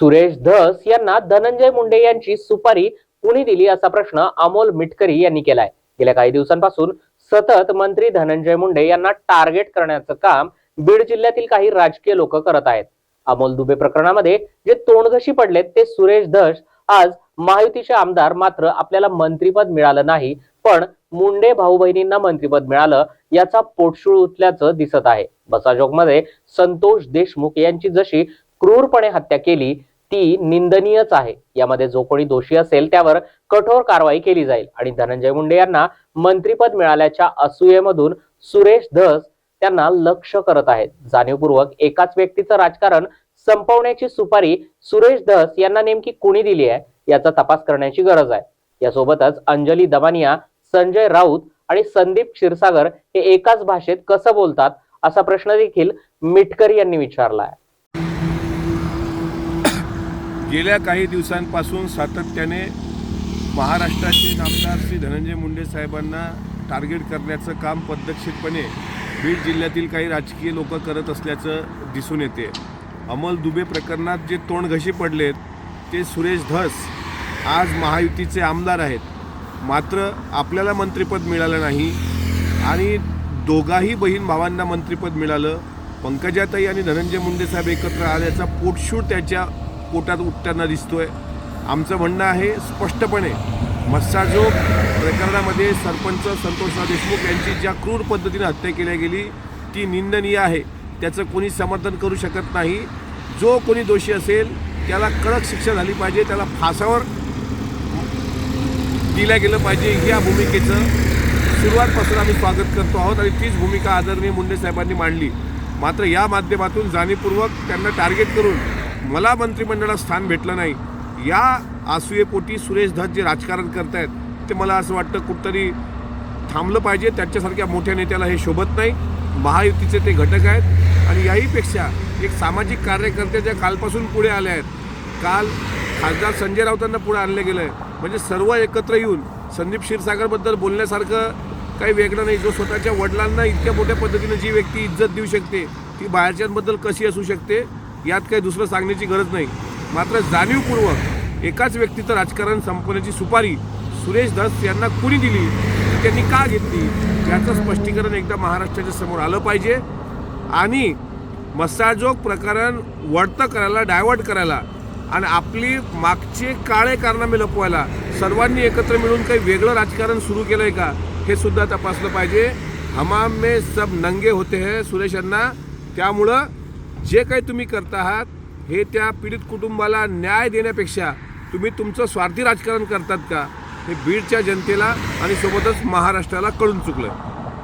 सुरेश धस यांना धनंजय मुंडे यांची सुपारी कुणी दिली असा प्रश्न अमोल मिटकरी यांनी केलाय. गेल्या काही दिवसांपासून सतत मंत्री धनंजय मुंडे यांना टार्गेट करण्याचं काम बीड जिल्ह्यातील काही राजकीय लोक करत आहेत. अमोल दुबे प्रकरणामध्ये जे तोंडघशी पडलेत ते सुरेश धस आज महायुतीचे आमदार मात्र आपल्याला मंत्रीपद मिळालं नाही पण मुंडे भाऊ बहिणींना मंत्रीपद मिळालं याचा पोटशूळ उठल्याचं दिसत आहे. बसाजोगमध्ये संतोष देशमुख यांची जशी क्रूरपणे हत्या केली ती निंदनीयच आहे. यामध्ये जो कोणी दोषी असेल त्यावर कठोर कारवाई केली जाईल. आणि धनंजय मुंडे यांना मंत्रीपद मिळाल्याच्या असूयेमधून सुरेश धस त्यांना लक्ष करत आहेत. जाणीवपूर्वक एकाच व्यक्तीचं राजकारण संपवण्याची सुपारी सुरेश धस यांना नेमकी कुणी दिली आहे याचा तपास करण्याची गरज आहे. यासोबतच अंजली दमानिया संजय राऊत आणि संदीप क्षीरसागर हे एकाच भाषेत कसं बोलतात असा प्रश्न देखील मिटकरी यांनी विचारला आहे गेल्या काही दिवसांपासून सातत्याने महाराष्ट्राचे आमदार श्री धनंजय मुंडे साहेबांना टार्गेट करण्याचं काम पद्धतशीरपणे बीड जिल्ह्यातील काही राजकीय लोक करत असल्याचं दिसून येते. अमल दुबे प्रकरणात जे तोंडघशी पडलेत ते सुरेश धस आज महायुतीचे आमदार आहेत. मात्र आपल्याला मंत्रिपद मिळालं नाही आणि दोघाही बहीण भावांना मंत्रिपद मिळालं. पंकजाताई आणि धनंजय मुंडे साहेब एकत्र आल्याचा पोटशूट त्याच्या पोटात उठताना दिसतोय. आमचं म्हणणं आहे स्पष्टपणे मस्साजोग प्रकरणामध्ये सरपंच संतोषराव देशमुख यांची ज्या क्रूर पद्धतीने हत्या केल्या गेली ती निंदनीय आहे. त्याचं कोणी समर्थन करू शकत नाही. जो कोणी दोषी असेल त्याला कडक शिक्षा झाली पाहिजे त्याला फासावर दिल्या गेलं पाहिजे या भूमिकेचं. सुरुवातपासून आम्ही स्वागत करतो आहोत आणि तीच भूमिका आदरणीय मुंडे साहेबांनी मांडली. मात्र या माध्यमातून जाणीवपूर्वक त्यांना टार्गेट करून मला मंत्रिमंडळात स्थान भेटलं नाही. या आसुयेपोटी सुरेश धस जे राजकारण करतायत ते मला असं वाटतं कुठंतरी थांबलं पाहिजे. त्यांच्यासारख्या मोठ्या नेत्याला हे शोभत नाही. महायुतीचे ते घटक आहेत. आणि याहीपेक्षा एक सामाजिक कार्यकर्ते ज्या कालपासून पुढे आले आहेत काल खासदार संजय राऊतांना पुढे आणलं गेलं. आहे म्हणजे सर्व एकत्र येऊन संदीप क्षीरसागरबद्दल बोलण्यासारखं काही वेगळं नाही. जो स्वतःच्या वडिलांना इतक्या मोठ्या पद्धतीनं जी व्यक्ती इज्जत देऊ शकते ती बाहेरच्यांबद्दल कशी असू शकते? यात काही दुसरं सांगण्याची गरज नाही. मात्र जाणीवपूर्वक एकाच व्यक्तीचं राजकारण संपवण्याची सुपारी सुरेश धस यांना कुणी दिली? त्यांनी का घेतली? याचं स्पष्टीकरण एकदा महाराष्ट्राच्या समोर आलं पाहिजे. आणि मसाजोग प्रकरण वळतं करायला डायव्हर्ट करायला आणि आपली मागचे काळे कारनामे लपवायला सर्वांनी एकत्र मिळून काही वेगळं राजकारण सुरू केलं आहे का? हे सुद्धा तपासलं पाहिजे. हमाम में सब नंगे होते हैं सुरेश यांना. त्यामुळं जे काही तुम्ही करता आहात हे त्या पीडित कुटुंबाला न्याय देण्यापेक्षा तुम्ही तुमचं स्वार्थी राजकारण करतात का हे बीडच्या जनतेला आणि सोबतच महाराष्ट्राला कळून चुकलं